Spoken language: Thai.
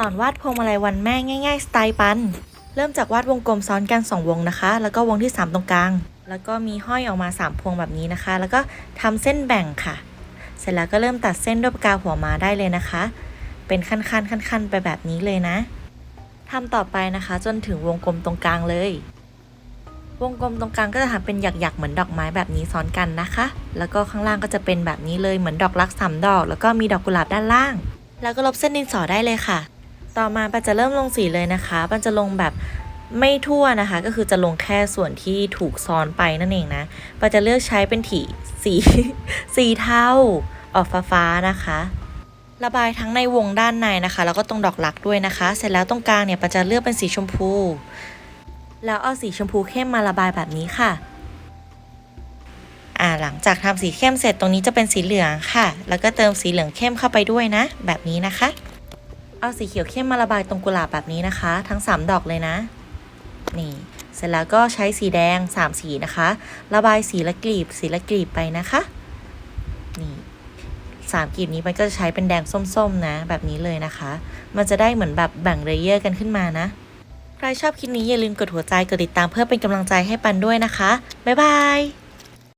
สอนวาดพวงมาลัยวันแม่ง่ายๆสไตล์ปัน เริ่มจากวาดวงกลมซ้อนกัน 2 วงนะคะ แล้วก็วงที่ 3 ตรงกลาง แล้วก็มีห้อยออกมา 3 พวงแบบนี้นะคะ แล้วก็ทำเส้นแบ่งค่ะ เสร็จแล้วก็เริ่มตัดเส้นด้วยปากกาหัวมาได้เลยนะคะ เป็นขั้นๆขั้นๆไปแบบนี้เลยนะทำต่อไปนะคะ จนถึงวงกลมตรงกลางเลย วงกลมตรงกลางก็จะทำเป็นหยักๆเหมือนดอกไม้แบบนี้ซ้อนกันนะคะ แล้วก็ข้างล่างก็จะเป็นแบบนี้เลยเหมือนดอกรักสามดอก แล้วก็มีดอกกุหลาบด้านล่างแล้วก็ลบเส้นดินสอได้เลยค่ะ ต่อมาปันจะเริ่มลงสีเลยนะคะปันจะลงแบบไม่ทั่วนะคะ ก็คือจะลงแค่ส่วนที่ถูกซ้อนไปนั่นเองนะปันจะเลือกใช้เป็นถีสีสีเทาออกฟ้าๆนะคะระบายทั้งในวงด้านในนะคะ แล้วก็ตรงดอกหลักด้วยนะคะ เสร็จแล้วตรงกลางเนี่ยปันจะเลือกเป็นสีชมพู แล้วเอาสีชมพูเข้มมาระบายแบบนี้ค่ะอ่าหลังจากทำสีเข้มเสร็จตรงนี้จะเป็นสีเหลืองค่ะ แล้วก็เติมสีเหลืองเข้มเข้าไปด้วยนะ แบบนี้นะคะ เอาสีเขียวเข้มมาระบายตรงกุหลาบแบบนี้นะคะ ทั้ง 3 ดอกเลยนะ นี่ เสร็จแล้วก็ใช้สีแดง 3 สีนะคะ ระบายสีละกลีบ สีละกลีบไปนะคะ นี่สามกลีบนี้มันก็จะใช้เป็นแดงส้มๆนะ แบบนี้เลยนะคะ มันจะได้เหมือนแบบแบ่งเลเยอร์กันขึ้นมานะ ใครชอบคลิปนี้อย่าลืมกดหัวใจ กดติดตามเพื่อเป็นกำลังใจให้ปันด้วยนะคะ บ๊ายบาย